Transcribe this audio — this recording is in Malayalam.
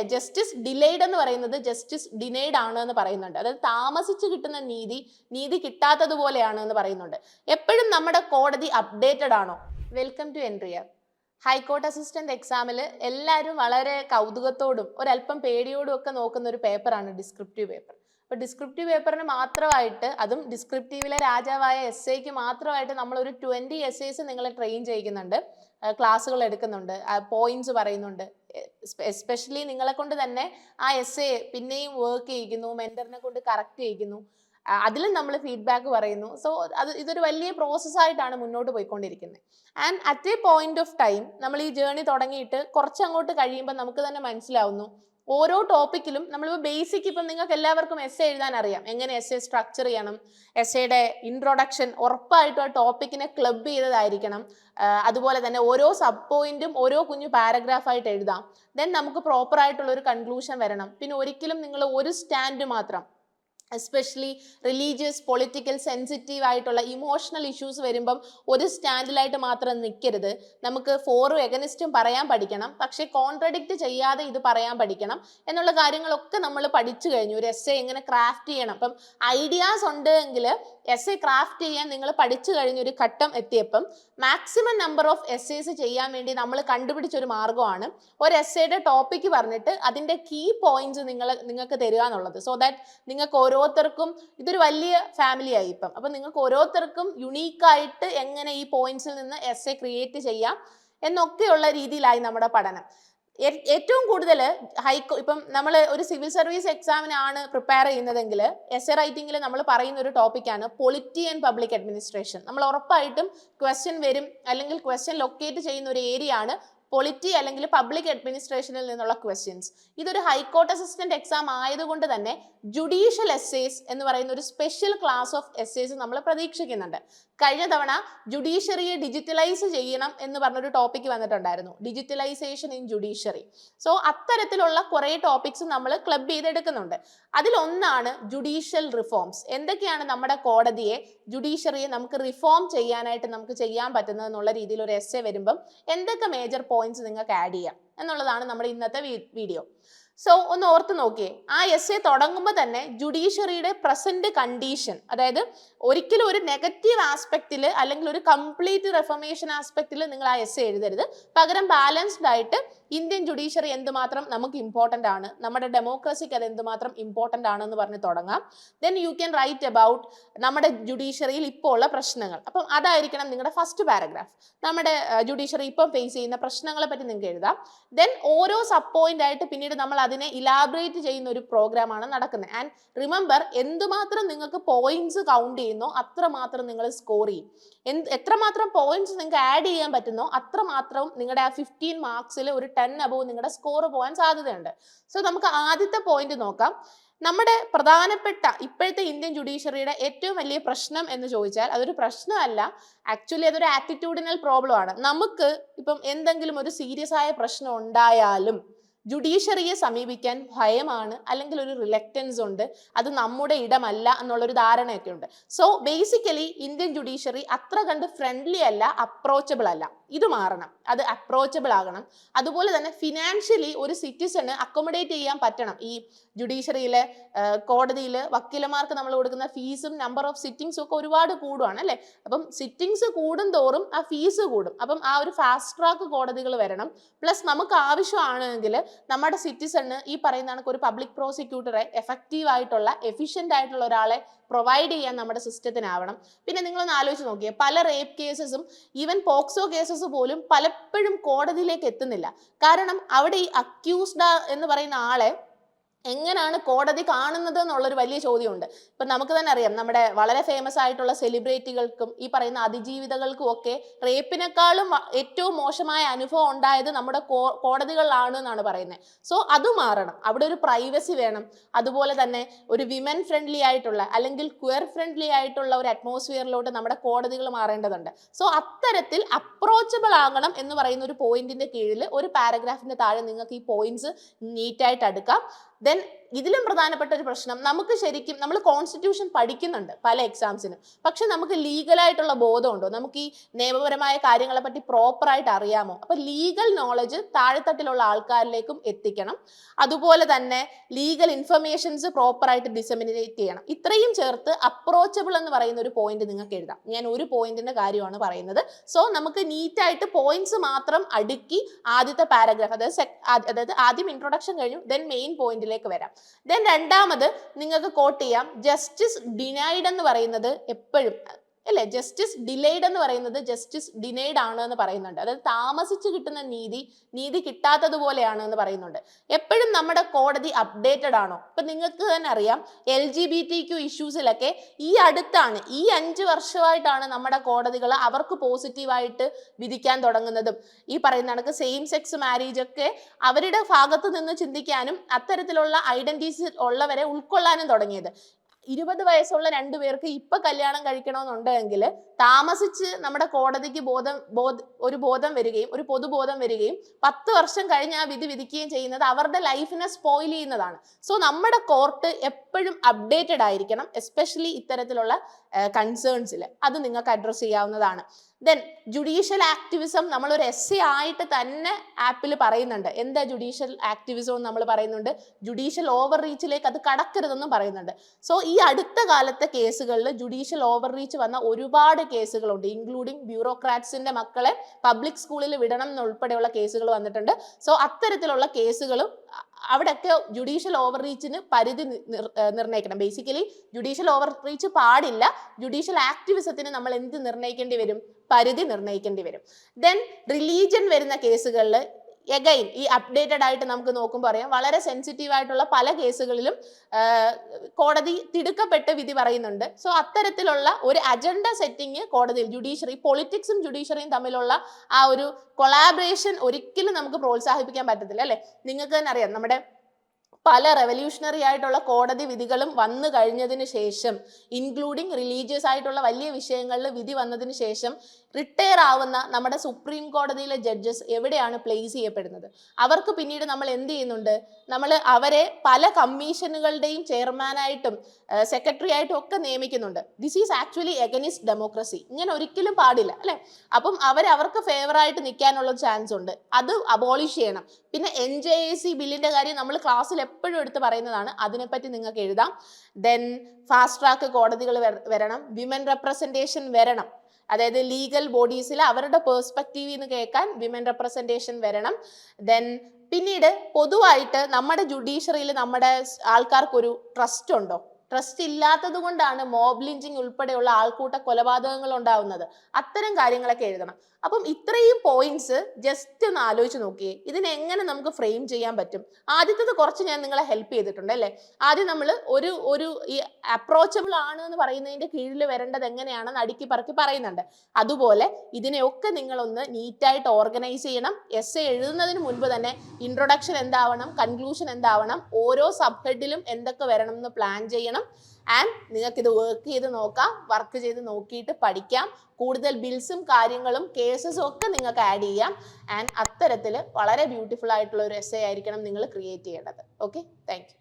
ഇല്ലേ ജസ്റ്റിസ് ഡിലേഡ് എന്ന് പറയുന്നത് ജസ്റ്റിസ് ഡിനേഡ് ആണ് എന്ന് പറയുന്നുണ്ട്. അതായത് താമസിച്ച് കിട്ടുന്ന നീതി നീതി കിട്ടാത്തതുപോലെയാണ് എന്ന് പറയുന്നുണ്ട്. എപ്പോഴും നമ്മുടെ കോടതി അപ്ഡേറ്റഡ് ആണോ? Welcome to entire high court assistant എക്സാമിൽ എല്ലാവരും വളരെ കൗതുകത്തോടും ഒരല്പം പേടിയോടും ഒക്കെ നോക്കുന്ന ഒരു പേപ്പറാണ് ഡിസ്ക്രിപ്റ്റീവ് പേപ്പർ അപ്പോൾ ഡിസ്ക്രിപ്റ്റീവ് പേപ്പറിന് മാത്രമായിട്ട് അതും ഡിസ്ക്രിപ്റ്റീവിലെ രാജാവായ എസ് ഐക്ക് മാത്രമായിട്ട് നമ്മൾ ഒരു ട്വന്റി എസ് ഐസ് നിങ്ങളെ ട്രെയിൻ ചെയ്യിക്കുന്നുണ്ട്. ക്ലാസ്സുകൾ എടുക്കുന്നുണ്ട്. പോയിന്റ്സ് പറയുന്നുണ്ട്. എസ്പെഷ്യലി നിങ്ങളെ കൊണ്ട് തന്നെ ആ എസ് എ പിന്നെയും വർക്ക് ചെയ്യിക്കുന്നു മെന്ററിനെ കൊണ്ട് കറക്റ്റ് ചെയ്യിക്കുന്നു. അതിലും നമ്മൾ ഫീഡ്ബാക്ക് പറയുന്നു. സോ അത് ഇതൊരു വലിയ പ്രോസസ്സായിട്ടാണ് മുന്നോട്ട് പോയിക്കൊണ്ടിരിക്കുന്നത്. And at a point of time നമ്മൾ ഈ ജേർണി തുടങ്ങിയിട്ട് കുറച്ചങ്ങോട്ട് കഴിയുമ്പോൾ നമുക്ക് തന്നെ മനസ്സിലാവുന്നു. ഓരോ ടോപ്പിക്കിലും നമ്മളിപ്പോൾ ബേസിക് ഇപ്പം നിങ്ങൾക്ക് എല്ലാവർക്കും എസ് എഴുതാൻ അറിയാം എങ്ങനെ എസ് എ സ്ട്രക്ചർ ചെയ്യണം? എസ് എയുടെ ഇൻട്രൊഡക്ഷൻ ഉറപ്പായിട്ടും ആ ടോപ്പിക്കിനെ ക്ലബ് ചെയ്തതായിരിക്കണം. അതുപോലെ തന്നെ ഓരോ സബ് പോയിന്റും ഓരോ കുഞ്ഞു പാരഗ്രാഫായിട്ട് എഴുതാം. ദെൻ നമുക്ക് പ്രോപ്പർ ആയിട്ടുള്ള ഒരു കൺക്ലൂഷൻ വരണം. പിന്നെ ഒരിക്കലും നിങ്ങൾ ഒരു സ്റ്റാൻഡ് മാത്രം എസ്പെഷ്യലി റിലീജിയസ് പൊളിറ്റിക്കൽ സെൻസിറ്റീവ് ആയിട്ടുള്ള ഇമോഷണൽ ഇഷ്യൂസ് വരുമ്പം ഒരു സ്റ്റാൻഡിലായിട്ട് മാത്രം നിൽക്കരുത് നമുക്ക് ഫോറും എഗനിസ്റ്റും പറയാൻ പഠിക്കണം. പക്ഷേ കോൺട്രഡിക്റ്റ് ചെയ്യാതെ ഇത് പറയാൻ പഠിക്കണം എന്നുള്ള കാര്യങ്ങളൊക്കെ നമ്മൾ പഠിച്ചു കഴിഞ്ഞു. ഒരു എസ് എങ്ങനെ ക്രാഫ്റ്റ് ചെയ്യണം. അപ്പം ഐഡിയാസ് ഉണ്ട് എങ്കിൽ എസ് എ ക്രാഫ്റ്റ് ചെയ്യാൻ നിങ്ങൾ പഠിച്ചു കഴിഞ്ഞൊരു ഘട്ടം എത്തിയപ്പം maximum number of essays ചെയ്യാൻ വേണ്ടി നമ്മൾ കണ്ടുപിടിച്ച ഒരു മാർഗമാണ്. ഒരു എസ് എയുടെ ടോപ്പിക്ക് പറഞ്ഞിട്ട് അതിന്റെ കീ പോയിന്റ്സ് നിങ്ങൾ നിങ്ങൾക്ക് തരിക എന്നുള്ളത്. സോ ദാറ്റ് നിങ്ങൾക്ക് ഓരോരുത്തർക്കും ഇതൊരു വലിയ ഫാമിലി ആയി ഇപ്പം. അപ്പം നിങ്ങൾക്ക് ഓരോരുത്തർക്കും യുണീക്കായിട്ട് എങ്ങനെ ഈ പോയിന്റ്സിൽ നിന്ന് എസ് എ ക്രിയേറ്റ് ചെയ്യാം എന്നൊക്കെയുള്ള രീതിയിലായി നമ്മുടെ പഠനം. ഏറ്റവും കൂടുതൽ ഹൈക്കോ ഇപ്പം നമ്മൾ ഒരു സിവിൽ സർവീസ് എക്സാമിനാണ് പ്രിപ്പയർ ചെയ്യുന്നതെങ്കിൽ എസ് എ റൈറ്റിംഗിൽ നമ്മൾ പറയുന്ന ഒരു ടോപ്പിക്കാണ് പൊളിറ്റി ആൻഡ് പബ്ലിക് അഡ്മിനിസ്ട്രേഷൻ. നമ്മൾ ഉറപ്പായിട്ടും ക്വസ്റ്റ്യൻ വരും അല്ലെങ്കിൽ ക്വസ്റ്റ്യൻ ലൊക്കേറ്റ് ചെയ്യുന്ന ഒരു ഏരിയ ആണ് പൊളിറ്റി അല്ലെങ്കിൽ പബ്ലിക് അഡ്മിനിസ്ട്രേഷനിൽ നിന്നുള്ള ക്വസ്റ്റ്യൻസ്. ഇതൊരു ഹൈക്കോർട്ട് അസിസ്റ്റന്റ് എക്സാം ആയതുകൊണ്ട് തന്നെ ജുഡീഷ്യൽ എസ്സേസ് എന്ന് പറയുന്ന ഒരു സ്പെഷ്യൽ ക്ലാസ് ഓഫ് എസ്സേസ് നമ്മൾ പ്രതീക്ഷിക്കുന്നുണ്ട്. കഴിഞ്ഞ തവണ ജുഡീഷ്യറിയെ ഡിജിറ്റലൈസ് ചെയ്യണം എന്ന് പറഞ്ഞൊരു ടോപ്പിക്ക് വന്നിട്ടുണ്ടായിരുന്നു. ഡിജിറ്റലൈസേഷൻ ഇൻ ജുഡീഷ്യറി സോ അത്തരത്തിലുള്ള കുറേ ടോപ്പിക്സ് നമ്മൾ ക്ലബ് ചെയ്തെടുക്കുന്നുണ്ട്. അതിലൊന്നാണ് ജുഡീഷ്യൽ റിഫോംസ് എന്തൊക്കെയാണ് നമ്മുടെ കോടതിയെ ജുഡീഷ്യറിയെ നമുക്ക് റിഫോം ചെയ്യാനായിട്ട് നമുക്ക് ചെയ്യാൻ പറ്റുന്നത് എന്നുള്ള രീതിയിൽ ഒരു എസ് എ വരുമ്പം എന്തൊക്കെ മേജർ പോയിന്റ്സ് നിങ്ങൾക്ക് ആഡ് ചെയ്യാം? എന്നുള്ളതാണ് നമ്മുടെ ഇന്നത്തെ വീഡിയോ സോ ഒന്ന് ഓർത്ത് നോക്കിയേ. ആ എസ് എ തുടങ്ങുമ്പോൾ തന്നെ ജുഡീഷ്യറിയുടെ പ്രസന്റ് കണ്ടീഷൻ അതായത് ഒരിക്കലും ഒരു നെഗറ്റീവ് ആസ്പെക്റ്റിൽ അല്ലെങ്കിൽ ഒരു കംപ്ലീറ്റ് റെഫർമേഷൻ ആസ്പെക്റ്റിൽ നിങ്ങൾ ആ എസ് എ എഴുതരുത്. പകരം ബാലൻസ്ഡ് ആയിട്ട് ഇന്ത്യൻ ജുഡീഷ്യറി എന്തുമാത്രം നമുക്ക് ഇമ്പോർട്ടന്റ് ആണ് നമ്മുടെ ഡെമോക്രസിക്ക് അത് എന്തുമാത്രം ഇമ്പോർട്ടന്റ് ആണെന്ന് പറഞ്ഞ് തുടങ്ങാം. Then you can write about നമ്മുടെ ജുഡീഷ്യറിയിൽ ഇപ്പോൾ ഉള്ള പ്രശ്നങ്ങൾ. അപ്പം അതായിരിക്കണം നിങ്ങളുടെ ഫസ്റ്റ് പാരഗ്രാഫ് നമ്മുടെ ജുഡീഷ്യറി ഇപ്പം ഫേസ് ചെയ്യുന്ന പ്രശ്നങ്ങളെ പറ്റി നിങ്ങൾക്ക് എഴുതാം. ദെൻ ഓരോ സബ് പോയിന്റ് ആയിട്ട് പിന്നീട് നമ്മൾ അതിനെ ഇലാബറേറ്റ് ചെയ്യുന്ന ഒരു പ്രോഗ്രാമാണ് നടക്കുന്നത്. ആൻഡ് റിമെമ്പർ എന്തുമാത്രം നിങ്ങൾക്ക് പോയിന്റ്സ് കൗണ്ട് ചെയ്യുന്നോ അത്രമാത്രം നിങ്ങൾ സ്കോർ ചെയ്യും. എന്ത് എത്രമാത്രം പോയിന്റ്സ് നിങ്ങൾക്ക് ആഡ് ചെയ്യാൻ പറ്റുന്നോ അത്രമാത്രം നിങ്ങളുടെ ആ ഫിഫ്റ്റീൻ മാർക്സിൽ ഒരു ടെൻ അബവ് നിങ്ങളുടെ സ്കോർ പോകാൻ സാധ്യതയുണ്ട്. സോ നമുക്ക് ആദ്യത്തെ പോയിന്റ് നോക്കാം. നമ്മുടെ പ്രധാനപ്പെട്ട ഇപ്പോഴത്തെ ഇന്ത്യൻ ജുഡീഷ്യറിയുടെ ഏറ്റവും വലിയ പ്രശ്നം എന്ന് ചോദിച്ചാൽ അതൊരു പ്രശ്നമല്ല. ആക്ച്വലി അതൊരു ആറ്റിറ്റ്യൂഡിനൽ പ്രോബ്ലം ആണ്. നമുക്ക് ഇപ്പം എന്തെങ്കിലും ഒരു സീരിയസ് ആയ പ്രശ്നം ഉണ്ടായാലും ജുഡീഷ്യറിയെ സമീപിക്കാൻ ഭയമാണ് അല്ലെങ്കിൽ ഒരു റിലക്റ്റൻസ് ഉണ്ട്. അത് നമ്മുടെ ഇടമല്ല എന്നുള്ളൊരു ധാരണയൊക്കെ ഉണ്ട്. സോ ബേസിക്കലി ഇന്ത്യൻ ജുഡീഷ്യറി അത്ര കണ്ട് ഫ്രണ്ട്ലി അല്ല അപ്രോച്ചബിൾ അല്ല. ഇത് മാറണം. അത് അപ്രോച്ചബിൾ ആകണം. അതുപോലെ തന്നെ ഫിനാൻഷ്യലി ഒരു സിറ്റിസണ് അക്കോമഡേറ്റ് ചെയ്യാൻ പറ്റണം. ഈ ജുഡീഷ്യറിയിലെ കോടതിയിൽ വക്കീലമാർക്ക് നമ്മൾ കൊടുക്കുന്ന ഫീസും നമ്പർ ഓഫ് സിറ്റിംഗ്സും ഒക്കെ ഒരുപാട് കൂടുവാണ് അല്ലേ? അപ്പം സിറ്റിംഗ്സ് കൂടും തോറും ആ ഫീസ് കൂടും. അപ്പം ആ ഒരു ഫാസ്റ്റ് ട്രാക്ക് കോടതികൾ വരണം. പ്ലസ് നമുക്ക് ആവശ്യമാണെങ്കിൽ നമ്മുടെ സിറ്റിസണ് ഈ പറയുന്ന കണക്ക് ഒരു പബ്ലിക് പ്രോസിക്യൂട്ടറെ എഫക്റ്റീവ് ആയിട്ടുള്ള എഫിഷ്യന്റ് ആയിട്ടുള്ള ഒരാളെ പ്രൊവൈഡ് ചെയ്യാൻ നമ്മുടെ സിസ്റ്റത്തിനാവണം പിന്നെ നിങ്ങളൊന്ന് ആലോചിച്ച് നോക്കിയേ പല റേപ്പ് കേസസും ഈവൻ പോക്സോ കേസസ് പോലും പലപ്പോഴും കോടതിയിലേക്ക് എത്തുന്നില്ല. കാരണം അവിടെ ഈ അക്യൂസ്ഡ് എന്ന് പറയുന്ന ആളെ എങ്ങനെയാണ് കോടതി കാണുന്നത് എന്നുള്ളൊരു വലിയ ചോദ്യമുണ്ട്. ഇപ്പം നമുക്ക് തന്നെ അറിയാം നമ്മുടെ വളരെ ഫേമസ് ആയിട്ടുള്ള സെലിബ്രിറ്റികൾക്കും ഈ പറയുന്ന അതിജീവിതകൾക്കും ഒക്കെ റേപ്പിനേക്കാളും ഏറ്റവും മോശമായ അനുഭവം ഉണ്ടായത് നമ്മുടെ കോടതികളിലാണ് എന്നാണ് പറയുന്നത് സോ അത് മാറണം. അവിടെ ഒരു പ്രൈവസി വേണം. അതുപോലെ തന്നെ ഒരു വിമൻ ഫ്രണ്ട്ലി ആയിട്ടുള്ള അല്ലെങ്കിൽ ക്വയർ ഫ്രണ്ട്ലി ആയിട്ടുള്ള ഒരു അറ്റ്മോസ്ഫിയറിലോട്ട് നമ്മുടെ കോടതികൾ മാറേണ്ടതുണ്ട്. സോ അത്തരത്തിൽ അപ്രോച്ചബിൾ ആകണം എന്ന് പറയുന്ന ഒരു പോയിന്റിന്റെ കീഴിൽ ഒരു പാരഗ്രാഫിന്റെ താഴെ നിങ്ങൾക്ക് ഈ പോയിന്റ്സ് നീറ്റായിട്ട് അടുക്കാം. ദെൻ ഇതിലും പ്രധാനപ്പെട്ട ഒരു പ്രശ്നം നമുക്ക് ശരിക്കും നമ്മൾ കോൺസ്റ്റിറ്റ്യൂഷൻ പഠിക്കുന്നുണ്ട് പല എക്സാംസിനും പക്ഷെ നമുക്ക് ലീഗലായിട്ടുള്ള ബോധമുണ്ടോ? നമുക്ക് ഈ നിയമപരമായ കാര്യങ്ങളെ പറ്റി പ്രോപ്പറായിട്ട് അറിയാമോ? അപ്പൊ ലീഗൽ നോളജ് താഴെത്തട്ടിലുള്ള ആൾക്കാരിലേക്കും എത്തിക്കണം. അതുപോലെ തന്നെ ലീഗൽ ഇൻഫർമേഷൻസ് പ്രോപ്പറായിട്ട് ഡിസമിനേറ്റ് ചെയ്യണം. ഇത്രയും ചേർത്ത് അപ്രോച്ചബിൾ എന്ന് പറയുന്ന ഒരു പോയിന്റ് നിങ്ങൾക്ക് എഴുതാം. ഞാൻ ഒരു പോയിന്റിന്റെ കാര്യമാണ് പറയുന്നത്. സോ നമുക്ക് നീറ്റായിട്ട് പോയിന്റ്സ് മാത്രം അടുക്കി ആദ്യത്തെ പാരഗ്രാഫ് അതായത് അതായത് ആദ്യം ഇൻട്രൊഡക്ഷൻ കഴിഞ്ഞു ദെൻ മെയിൻ പോയിന്റിലേക്ക് വരാം. ദെൻ രണ്ടാമത് നിങ്ങൾക്ക് കോട്ട് ചെയ്യാം. ജസ്റ്റിസ് ഡിനൈഡ് എന്ന് പറയുന്നത് എപ്പോഴും അല്ലേ? ജസ്റ്റിസ് ഡിലേഡ് എന്ന് പറയുന്നത് ജസ്റ്റിസ് ഡിനൈഡ് ആണ് എന്ന് പറയുന്നുണ്ട്. അതായത് താമസിച്ച് കിട്ടുന്ന നീതി നീതി കിട്ടാത്തതുപോലെയാണ് എന്ന് പറയുന്നുണ്ട്. എപ്പോഴും നമ്മുടെ കോടതി അപ്ഡേറ്റഡ് ആണോ? ഇപ്പൊ നിങ്ങൾക്ക് തന്നെ അറിയാം L G B T Q ഇഷ്യൂസിലൊക്കെ ഈ അടുത്താണ് ഈ അഞ്ച് വർഷമായിട്ടാണ് നമ്മുടെ കോടതികൾ അവർക്ക് പോസിറ്റീവായിട്ട് വിധിക്കാൻ തുടങ്ങുന്നതും. ഈ പറയുന്ന കണക്ക് സെയിം സെക്സ് മാരേജ് ഒക്കെ അവരുടെ ഭാഗത്ത് നിന്ന് ചിന്തിക്കാനും അത്തരത്തിലുള്ള ഐഡന്റിറ്റീസ് ഉള്ളവരെ ഉൾക്കൊള്ളാനും തുടങ്ങിയത്. ഇരുപത് വയസ്സുള്ള രണ്ടു പേർക്ക് ഇപ്പൊ കല്യാണം കഴിക്കണമെന്നുണ്ടെങ്കിൽ താമസിച്ച് നമ്മുടെ കോടതിക്ക് ബോധം ബോധ ഒരു ബോധം വരികയും ഒരു പൊതുബോധം വരികയും പത്ത് വർഷം കഴിഞ്ഞ് ആ വിധി വിധിക്കുകയും ചെയ്യുന്നത് അവരുടെ ലൈഫിനെ സ്പോയിൽ ചെയ്യുന്നതാണ്. സോ നമ്മുടെ കോർട്ട് എപ്പോഴും അപ്ഡേറ്റഡ് ആയിരിക്കണം എസ്പെഷ്യലി ഇത്തരത്തിലുള്ള കൺസേൺസിൽ അത് നിങ്ങൾക്ക് അഡ്രസ്സ് ചെയ്യാവുന്നതാണ്. ദെൻ ജുഡീഷ്യൽ ആക്ടിവിസം നമ്മൾ ഒരു എസ് ആയിട്ട് തന്നെ ആപ്പിൽ പറയുന്നുണ്ട്. എന്താ ജുഡീഷ്യൽ ആക്ടിവിസം എന്ന് നമ്മൾ പറയുന്നുണ്ട്? ജുഡീഷ്യൽ ഓവർ റീച്ചിലേക്ക് അത് കടക്കരുതെന്നും പറയുന്നുണ്ട്. സോ ഈ അടുത്ത കാലത്തെ കേസുകളിൽ ജുഡീഷ്യൽ ഓവർ റീച്ച് വന്ന ഒരുപാട് കേസുകളുണ്ട്. ഇൻക്ലൂഡിങ് ബ്യൂറോക്രാറ്റ്സിന്റെ മക്കളെ പബ്ലിക് സ്കൂളിൽ വിടണം എന്നുൾപ്പെടെയുള്ള കേസുകൾ വന്നിട്ടുണ്ട്. സോ അത്തരത്തിലുള്ള കേസുകളും അവിടെയൊക്കെ ജുഡീഷ്യൽ ഓവർ റീച്ചിന് പരിധി നിർ- നിർണയിക്കണം. ബേസിക്കലി ജുഡീഷ്യൽ ഓവർ റീച്ച് പാടില്ല. ജുഡീഷ്യൽ ആക്ടിവിസത്തിന് നമ്മൾ എന്ത് നിർണയിക്കേണ്ടി വരും? പരിധി നിർണയിക്കേണ്ടി വരും. ദെൻ റിലീജിയൻ വരുന്ന കേസുകളിൽ എഗൈൻ ഈ അപ്ഡേറ്റഡ് ആയിട്ട് നമുക്ക് നോക്കുമ്പോൾ അറിയാം വളരെ സെൻസിറ്റീവ് ആയിട്ടുള്ള പല കേസുകളിലും കോടതി തിടുക്കപ്പെട്ട് വിധി പറയുന്നുണ്ട്. സോ അത്തരത്തിലുള്ള ഒരു അജണ്ട സെറ്റിംഗ് കോടതിയിൽ ജുഡീഷ്യറി പൊളിറ്റിക്സും ജുഡീഷ്യറിയും തമ്മിലുള്ള ആ ഒരു കൊളാബറേഷൻ ഒരിക്കലും നമുക്ക് പ്രോത്സാഹിപ്പിക്കാൻ പറ്റത്തില്ല അല്ലേ? നിങ്ങൾക്ക് തന്നെ അറിയാം നമ്മുടെ പല റെവല്യൂഷണറി ആയിട്ടുള്ള കോടതി വിധികളും വന്നു കഴിഞ്ഞതിന് ശേഷം ഇൻക്ലൂഡിങ് റിലീജിയസ് ആയിട്ടുള്ള വലിയ വിഷയങ്ങളിൽ വിധി വന്നതിന് ശേഷം റിട്ടയർ ആവുന്ന നമ്മുടെ സുപ്രീം കോടതിയിലെ ജഡ്ജസ് എവിടെയാണ് പ്ലേസ് ചെയ്യപ്പെടുന്നത്? അവർക്ക് പിന്നീട് നമ്മൾ എന്ത് ചെയ്യുന്നുണ്ട്? നമ്മൾ അവരെ പല കമ്മീഷനുകളുടെയും ചെയർമാനായിട്ടും സെക്രട്ടറി ആയിട്ടും ഒക്കെ നിയമിക്കുന്നുണ്ട്. This is actually against democracy ഇങ്ങനെ ഒരിക്കലും പാടില്ല അല്ലെ? അപ്പം അവർ അവർക്ക് ഫേവർ ആയിട്ട് നിൽക്കാനുള്ള ചാൻസ് ഉണ്ട്. അത് അബോളിഷ് ചെയ്യണം. പിന്നെ എൻ ജെ എ സി ബില്ലിന്റെ കാര്യം നമ്മൾ ക്ലാസ്സിൽ എപ്പോഴും എടുത്ത് പറയുന്നതാണ്. അതിനെപ്പറ്റി നിങ്ങൾക്ക് എഴുതാം. ദെൻ ഫാസ്റ്റ് ട്രാക്ക് കോടതികൾ വരണം. വിമൻ റെപ്രസെന്റേഷൻ വരണം. അതായത് ലീഗൽ ബോഡീസിൽ അവരുടെ പേഴ്സ്പെക്റ്റീവിൽ നിന്ന് കേൾക്കാൻ വിമൻ റെപ്രസെന്റേഷൻ വരണം. ദെൻ പിന്നീട് പൊതുവായിട്ട് നമ്മുടെ ജുഡീഷ്യറിയിൽ നമ്മുടെ ആൾക്കാർക്കൊരു ട്രസ്റ്റ് ഉണ്ടോ? ട്രസ്റ്റ് ഇല്ലാത്തത് കൊണ്ടാണ് മോബ് ലിഞ്ചിങ് ഉൾപ്പെടെയുള്ള ആൾക്കൂട്ട കൊലപാതകങ്ങൾ ഉണ്ടാവുന്നത്. അത്തരം കാര്യങ്ങളൊക്കെ എഴുതണം. അപ്പം ഇത്രയും പോയിന്റ്സ് ജസ്റ്റ് ഒന്ന് ആലോചിച്ച് നോക്കിയേ. ഇതിനെങ്ങനെ നമുക്ക് ഫ്രെയിം ചെയ്യാൻ പറ്റും? ആദ്യത്തത് കുറച്ച് ഞാൻ നിങ്ങളെ ഹെൽപ്പ് ചെയ്തിട്ടുണ്ട് അല്ലേ? ആദ്യം നമ്മൾ ഒരു ഒരു ഈ അപ്രോച്ചബിൾ ആണ് എന്ന് പറയുന്നതിന്റെ കീഴിൽ വരേണ്ടത് എങ്ങനെയാണെന്ന് അടുക്കി പറക്കി പറയുന്നുണ്ട്. അതുപോലെ ഇതിനെയൊക്കെ നിങ്ങളൊന്ന് നീറ്റായിട്ട് ഓർഗനൈസ് ചെയ്യണം. എസ് എ എഴുതുന്നതിന് മുൻപ് തന്നെ ഇൻട്രൊഡക്ഷൻ എന്താവണം കൺക്ലൂഷൻ എന്താവണം ഓരോ സബ് ഹെഡിലും എന്തൊക്കെ വരണം എന്ന് പ്ലാൻ ചെയ്യണം. ആൻഡ് നിങ്ങൾക്ക് ഇത് വർക്ക് ചെയ്ത് നോക്കാം വർക്ക് ചെയ്ത് നോക്കിയിട്ട് പഠിക്കാം. കൂടുതൽ ബിൽസും കാര്യങ്ങളും കേസസും ഒക്കെ നിങ്ങൾക്ക് ആഡ് ചെയ്യാം. ആൻഡ് അത്തരത്തിൽ വളരെ ബ്യൂട്ടിഫുൾ ആയിട്ടുള്ള ഒരു എസ് ആയിരിക്കണം നിങ്ങൾ ക്രിയേറ്റ് ചെയ്യേണ്ടത്. Okay thank